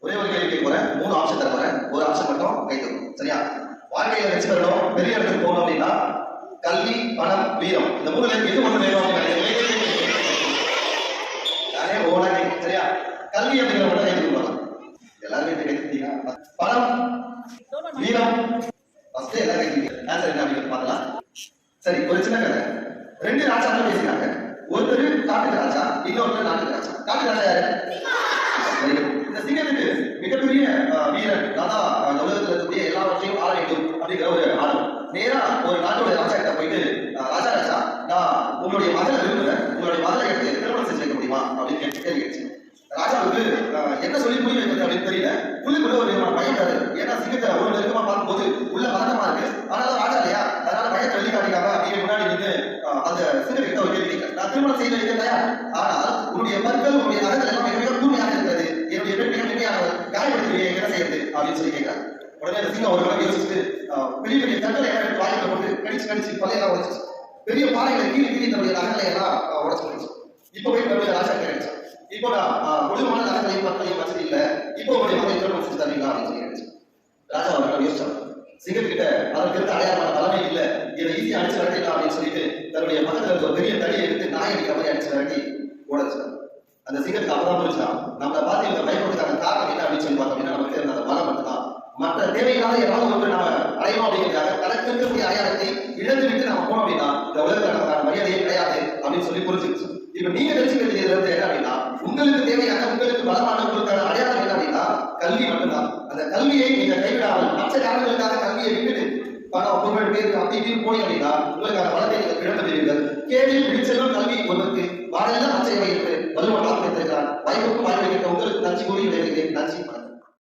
ஒரே ஒரு கேள்வி போறேன். மூணு ஆப்ஷன் தர போறேன். ஒரு ஆப்ஷன் மட்டும் கைத்தரும் சரியா? வாழ்க்கையில வச்சு வரணும். பெரிய இடத்துக்கு போகணும் அப்படின்னா கல்வி பணம் வீரம். இந்த மூணுல எது ஒன்று வேணும்? அப்படின்னு நினைக்கிறீங்க? சரியா? கல்வி அப்படிங்கிற மட்டும் கைது கொடுப்பாங்க எல்லாருமே இப்படி கைத்தீங்க பணம் வீரம். ஃபர்ஸ்ட் எல்லாரும் கைத்தீங்க ஆன்சர் என்ன அப்படின்னு பார்க்கலாம். சரி ஒரு சின்ன கதை. ரெண்டு ராஜாக்கள் பேசினாங்க. ஒருத்தர் காட்டுக்கு ராஜா இன்னொருத்தர் நாட்டுக்கு ராஜா. காட்டுக்கு ராஜா யாரு Very good. இந்த சிங்கத்துக்கு மிகப்பெரிய வீரன் ராதா அந்த உலகத்துல இருக்கக்கூடிய எல்லாவற்றையும் ஆள அப்படிங்கிற ஒரு ஆர்வம். நேரா ஒரு நாட்டோட ராஜா கிட்ட போயிட்டு ராஜா ராஜா நான் உங்களுடைய மகளை விரும்புறேன். உங்களுடைய மகளை எனக்கு திருமணம் செஞ்சு வைக்க முடியுமா? அப்படின்னு கேட்டு கேள்வி கேட்டுச்சு ராஜாவுக்கு என்ன சொல்லி புரிய வைக்கிறது அப்படின்னு தெரியல. புள்ளிக்குள்ள ஒரு விதமான பயன்றாரு ஏன்னா சிங்கத்தை ஒரு நெருக்கமா பார்க்கும்போது உள்ள பதட்டமா இருக்கு. ஆனாலும் ராஜா இல்லையா? அதனால பயத்தை வெளிக்காட்டிக்காம அப்படியே முன்னாடி நின்று அஹ், அந்த சிங்கத்திட்ட ஒரு கேள்வி நான் திருமணம் செய்து வைக்கிறேன் ஆனால் உன்னுடைய பற்கள் உன்னுடைய நகங்கள் எல்லாம் மிக மிக தூய்மை அப்படின்னு சொல்லி உடனே அந்த ஒரு பெரிய பெரிய கற்களை வாயில போட்டு கடிச்சு கடிச்சு பெரிய பாறைகளை கீழே கீழே தன்னுடைய எல்லாம் அஹ், உடைச்சு இப்போ போய் ராஜா கேட்டுச்சு இப்போ நான் அஹ், ஒழுங்கான நகங்களையும் வசதி இல்லை. இப்போ உங்களுடைய தரீங்களா? அப்படின்னு சொல்லி ராஜா ஒரு நாள் யோசிச்சார் கிட்ட அதற்கு இருந்த அடையாளமான தலைமை இல்ல. இதை ஈஸியா அடிச்சு விரட்டிடலாம் அப்படின்னு சொல்லிட்டு தன்னுடைய பக்கத்துல இருக்க ஒரு பெரிய தடியை எடுத்து நாய் அடிக்கிற மாதிரி அடிச்சு விரட்டி ஓடச்சு அந்த சிங்கத்துக்கு அப்பதான் புரிஞ்சுதான் நம்மளை பார்த்து இவங்க காரணம் என்ன? அப்படின்னு சொல்லி பார்த்தோம் அப்படின்னா நமக்கு இருந்த அந்த பலம் மட்டும்தான் மற்ற தேவையில்லாத ஏதாவது ஒன்று நாம அடையணும் அப்படிங்கிறதுக்காக தனக்கு இருக்கக்கூடிய அடையாளத்தை இழந்து விட்டு நம்ம போனோம் அப்படின்னா இந்த உலகத்துல மரியாதையே கிடையாது அப்படின்னு சொல்லி புரிஞ்சுக்கிச்சு இப்ப நீங்க தெரிஞ்சுக்க வேண்டியது என்ன அப்படின்னா உங்களுக்கு தேவையான உங்களுக்கு பலமான உங்களுக்கான அடையாளம் என்ன அப்படின்னா கல்வி மட்டும்தான். அந்த கல்வியை நீங்க கைவிடாமல் மற்ற காரணங்களுக்காக கல்வியை விட்டுட்டு பணம் புகழ் பேர் அப்படி இப்படி போய் அப்படின்னா உங்களுக்கான பலத்தை நீங்கள் இழந்து விடுவீர்கள். கேள்வியில் பிடிச்சதும் கல்வி ஒன்றுக்கு வாழெல்லாம் மச்சை வைத்து வலுவாக வைத்திருக்கிறார் வாய்ப்புக்கு வாய்ப்பு கேட்ட உங்களுக்கு நச்சு கூறி விடைகிறேன் நன்றி